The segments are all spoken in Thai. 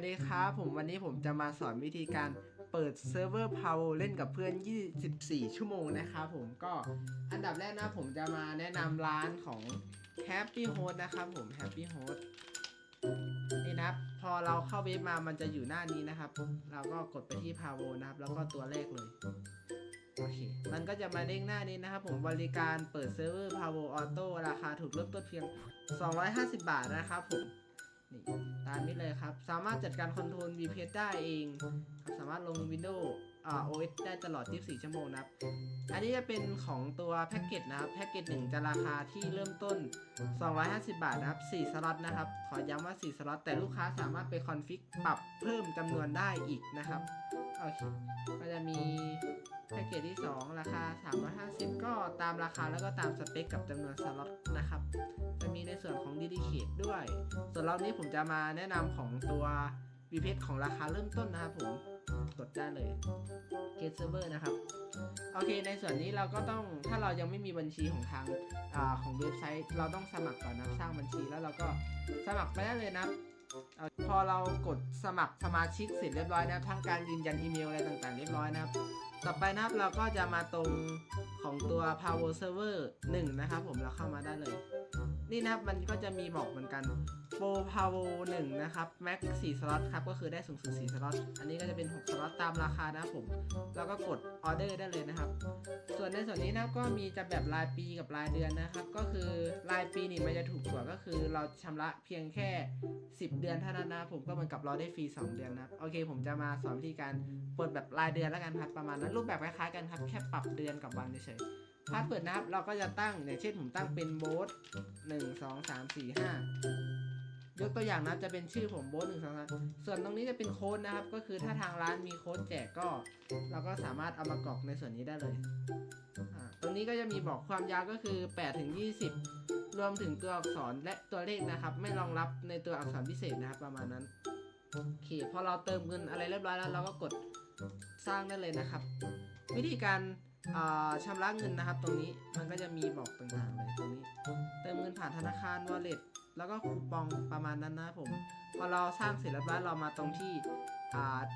วัสดีครับผมวันนี้ผมจะมาสอนวิธีการเปิดเซิร์ฟเวอร์ Power เล่นกับเพื่อน 24 ชั่วโมงนะครับผมก็อันดับแรกนะผมจะมาแนะนำร้านของ Happy Host นะครับผม Happy Host นี่นะครับพอเราเข้าเว็บมามันจะอยู่หน้านี้นะครับเราก็กดไปที่ Power นะครับ แล้วก็ตัวเลขเลยโอเคมันก็จะมาเด้งหน้านี้นะครับผมบริการเปิดเซิร์ฟเวอร์ Power Auto ราคาถูกเริ่มต้นเพียง 250 บาทนะครับผม นี่ตามนี้เลยครับ สามารถจัดการคอนโทรล VPS ได้เองครับสามารถลง Windows อ่า OS ได้ตลอด 24 ชั่วโมงนะครับ อันนี้จะเป็นของตัวแพ็กเกจนะครับ แพ็กเกจหนึ่งจะราคาที่เริ่มต้น 250 บาทนะครับ 4 สล็อตนะครับ ขอย้ำว่า 4 สล็อต แต่ลูกค้าสามารถไปคอนฟิกปรับเพิ่มจำนวนได้อีกนะครับ โอเคก็จะมีแพ็กเกจที่ 2 ราคา 350 ก็ตามราคาแล้วก็ตามสเปคกับจำนวนสล็อตนะครับ จะมีในส่วนของ Dedicate ด้วย ส่วนรอบนี้ผมจะมาแนะนำของตัว VPS ของราคาเริ่มต้นนะครับผมกดได้เลย Get Server นะครับ โอเค ในส่วนนี้เราก็ต้องถ้าเรายังไม่มีบัญชีของทางอของเว็บไซต์ เราต้องสมัครก่อนนะสร้างบัญชีแล้วเราก็สมัครไปได้เลยนะ พอเรากดสมัครสมาชิกเสร็จเรียบร้อยนะครับทั้งการยืนยันอีเมลอะไรต่างๆ เรียบร้อยนะครับ ต่อไปนะครับเราก็จะมาตรงของตัว Power Server 1 นะครับผมเราเข้ามาได้เลย นี่นะครับมันก็จะมีบอกเหมือนกัน Pro Power 1นะครับ Max 4สล็อตครับก็คือได้สูงสุด4สล็อตอันนี้ก็จะเป็น6สล็อตตามราคานะครับผมแล้วก็กดออเดอร์ได้เลยนะครับ ส่วนในส่วนนี้นะก็มีจะแบบรายปีกับรายเดือนนะครับ ก็คือรายปีนี่มันจะถูกกว่าก็คือเราชำระเพียงแค่ 10 เดือนเท่านั้นนะผมก็เหมือนกับเราได้ฟรี2 เดือนนะโอเค ผมจะมาสอนวิธีการเปิดแบบรายเดือนแล้วกันครับประมาณนั้นรูปแบบคล้ายๆกันครับแค่ปรับเดือนกับวันเฉยๆพาสเวิร์ดนะครับเราก็จะตั้งอย่างเช่นผมตั้งเป็นโบสหนึ่งสองสามสี่ห้า ยกตัวอย่างนะจะเป็นชื่อผมโบสหนึ่งสองสามส่วนตรงนี้จะเป็นโค้ดนะครับ ก็คือถ้าทางร้านมีโค้ดแจกก็ เราก็สามารถเอามากรอกในส่วนนี้ได้เลยตรงนี้ก็จะมีบอกความยาวก็คือ8ถึง20 รวมถึงตัวอักษรและตัวเลขนะครับ ไม่รองรับในตัวอักษรพิเศษนะครับประมาณนั้นโอเคพอเราเติมเงินอะไรเรียบร้อยแล้ว เราก็กดสร้างได้เลยนะครับ วิธีการอ่าชำระเงินนะครับ ตรงนี้มันก็จะมีบอกต่างๆเลยตรงนี้ เติมเงินผ่านธนาคาร wallet แล้วก็คูปองประมาณนั้นนะครับผม พอเราสร้างเสร็จแล้วบ้านเรามาตรงที่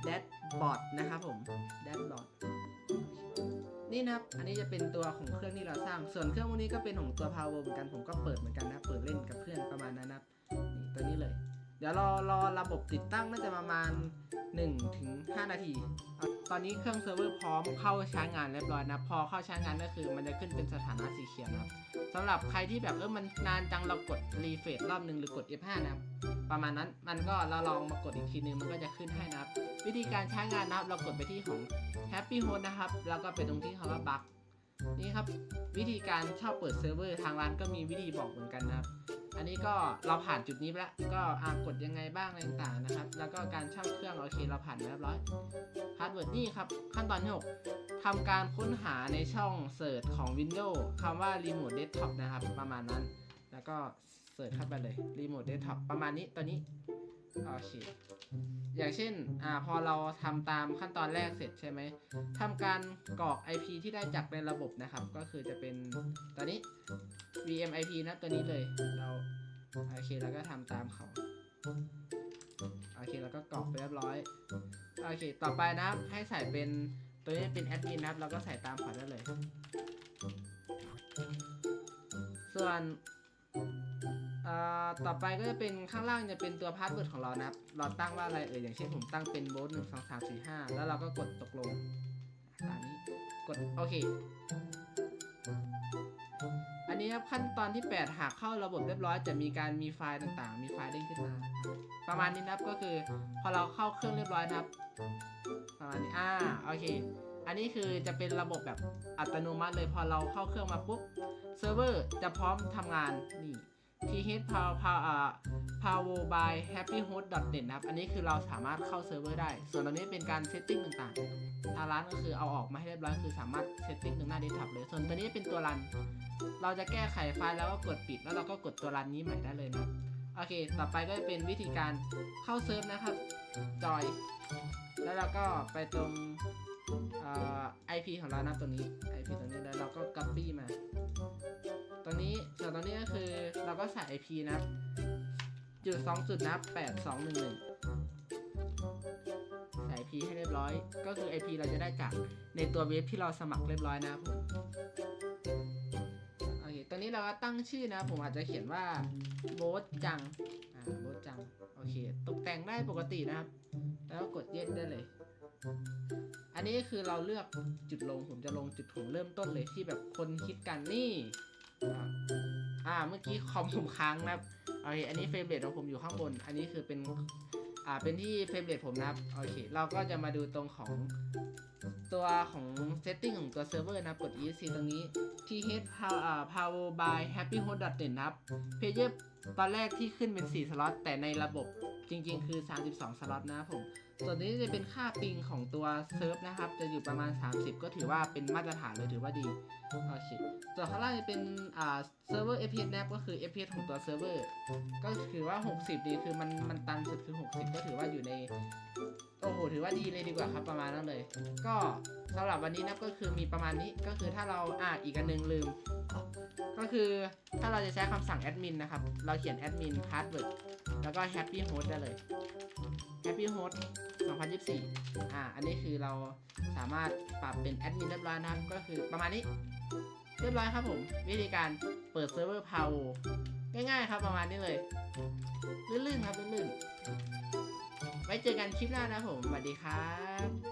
แดชบอร์ดนะครับผมแดชบอร์ดนี่นะครับ อันนี้จะเป็นตัวของเครื่องที่เราสร้าง ส่วนเครื่องพวกนี้ก็เป็นของตัว power เหมือนกัน ผมก็เปิดเหมือนกันนะ เปิดเล่นกับเพื่อนประมาณนั้นนะครับ นี่ตัวนี้เลย ดี๋ยวรอรอระบบติดตั้งน่าจะประมาณ1-5ถึง5นาที ตอนนี้เครื่องเซิร์ฟเวอร์พร้อมเข้าใช้งานเรียบร้อยนะ พอเข้าใช้งานก็คือมันจะขึ้นเป็นสถานะสีเขียวนะครับสำหรับใครที่แบบเออมันนานจังเรากดรีเฟรชรอบหนึ่งหรือกด F5 นะครับประมาณนั้นมันก็เราลองมากดอีกทีนึงมันก็จะขึ้นให้นะครับ วิธีการใช้งานนะครับ เรากดไปที่ของ Happy Host นะครับ แล้วก็ไปตรงที่คำว่า Bug นี่ครับวิธีการเช่าเปิดเซิร์ฟเวอร์ทางร้านก็มีวิธีบอกเหมือนกันนะครับ อันนี้ก็เราผ่านจุดนี้ไปแล้วก็อากดยังไงบ้างอะไรต่างๆนะครับ แล้วก็การเช่าเครื่องโอเคเราผ่านไปเรียบร้อยพาสเวิร์ดนี่ครับ ขั้นตอนที่6ทำการค้นหาในช่องเสิร์ชของ Windows คำว่า Remote Desktop นะครับ ประมาณนั้น แล้วก็เสิร์ชเข้าไปเลย Remote Desktop ประมาณนี้ตัวนี้โอเคอย่างเช่นอ่าพอเราทำตามขั้นตอนแรกเสร็จใช่ไหมทำการกรอก IP ที่ได้จากในระบบนะครับ ก็คือจะเป็นตัวนี้ VMIP นะตัวนี้เลย เรา โอเคแล้วก็ทำตามเขาโอเคแล้วก็กรอกไปเรียบร้อยโอเค ต่อไปนะครับให้ใส่เป็นตัวนี้เป็นแอดมินนะครับเราก็ใส่ตามเขาได้เลย ส่วนต่อไปก็จะเป็นข้างล่างจะเป็นตัวพาสเวิร์ดของเรานะครับ เราตั้งว่าอะไรเอ่ยอย่างเช่นผมตั้งเป็นโบสหนึ่งสองสามสี่ห้าแล้วเราก็กดตกลงตามนี้กดโอเค นี้ครับขั้นตอนที่ 8 หากเข้าระบบเรียบร้อยจะมีการมีไฟล์ต่างๆ มีไฟล์เด้งขึ้นมา ประมาณนี้นะครับก็คือพอเราเข้าเครื่องเรียบร้อยนะครับ ประมาณนี้อ่าโอเค อันนี้คือจะเป็นระบบแบบอัตโนมัติเลยพอเราเข้าเครื่องมาปุ๊บเซิร์ฟเวอร์จะพร้อมทำงานนี่ th power power อ่า power by happyhost.net นะครับ อันนี้คือเราสามารถเข้าเซิร์ฟเวอร์ได้ ส่วนตรงนี้เป็นการเซตติ้งต่างๆทางร้านก็คือเอาออกมาให้เรียบร้อยคือสามารถเซตติ้งตรงหน้าเดสก์ท็อปเลย ส่วนตัวนี้เป็นตัวรัน เราจะแก้ไขไฟล์แล้วก็กดปิด แล้วเราก็กดตัวรันนี้ใหม่ได้เลยนะโอเค ต่อไปก็เป็นวิธีการเข้าเซิร์ฟนะครับ จอย แล้วเราก็ไปตรงเอ่อ IP ของเรานะตรงนี้ IP ตรงนี้แล้วเราก็ copy มา ตรงนี้ส่วนตรงนี้ก็คือ เราก็ใส่ IP นะจุดสองจุดนับแปดสองหนึ่งหนึ่งใส่ IP ให้เรียบร้อย ก็คือ IP เราจะได้จากในตัวเว็บที่เราสมัครเรียบร้อยนะครับผมโอเคตอนนี้เราก็ตั้งชื่อนะ ผมอาจจะเขียนว่าโบทจัง อ่าโบทจัง โอเค ตกแต่งได้ปกตินะครับ แล้วกดเย็นได้เลย อันนี้คือเราเลือกจุดลง ผมจะลงจุดของเริ่มต้นเลยที่แบบคนคิดกันนี่ อ่าเมื่อกี้คอมผมค้างนะครับโอเคอันนี้เฟรมเรทของผมอยู่ข้างบน อันนี้คือเป็นอ่าเป็นที่เฟรมเรทผมนะครับโอเค เราก็จะมาดูตรงของตัวของเซตติ้งของตัวเซิร์ฟเวอร์นะกด ESC ตรงนี้ th power power by happyhost.net นะครับเพจเยอร์ตอนแรกที่ขึ้นเป็น 4 สล็อตแต่ในระบบ จริงๆ คือ 32 สล็อตนะครับผม ส่วนนี้จะเป็นค่าปิงของตัวเซิร์ฟนะครับ จะอยู่ประมาณ 30 ก็ถือว่าเป็นมาตรฐานเลยถือว่าดี โอเค ส่วนข้างล่างจะเป็นอ่าเซิร์ฟเวอร์ FPS นะครับก็คือ FPS ของตัวเซิร์ฟเวอร์ ก็ถือว่า 60 ดีคือมันมันตันสุดคือ 60 ก็ถือว่าอยู่ใน โอ้โห ถือว่าดีเลยดีกว่าครับประมาณนั้นเลย ก็สำหรับวันนี้นะครับก็คือมีประมาณนี้ ก็คือถ้าเรา อ่า อีกอันหนึงลืม ก็คือถ้าเราจะใช้คำสั่งแอดมินนะครับ เราเขียนแอดมินพาสเวิร์ดแล้วก็ Happy Host ได้เลย Happy Host 2024 อ่า อันนี้คือเราสามารถปรับเป็นแอดมินเรียบร้อยนะครับ ก็คือประมาณนี้ เรียบร้อยครับผม วิธีการเปิดเซิร์ฟเวอร์พาวง่ายๆครับประมาณนี้เลย ลื่นๆครับลื่นๆ ไว้เจอกันคลิปหน้านะผม สวัสดีครับ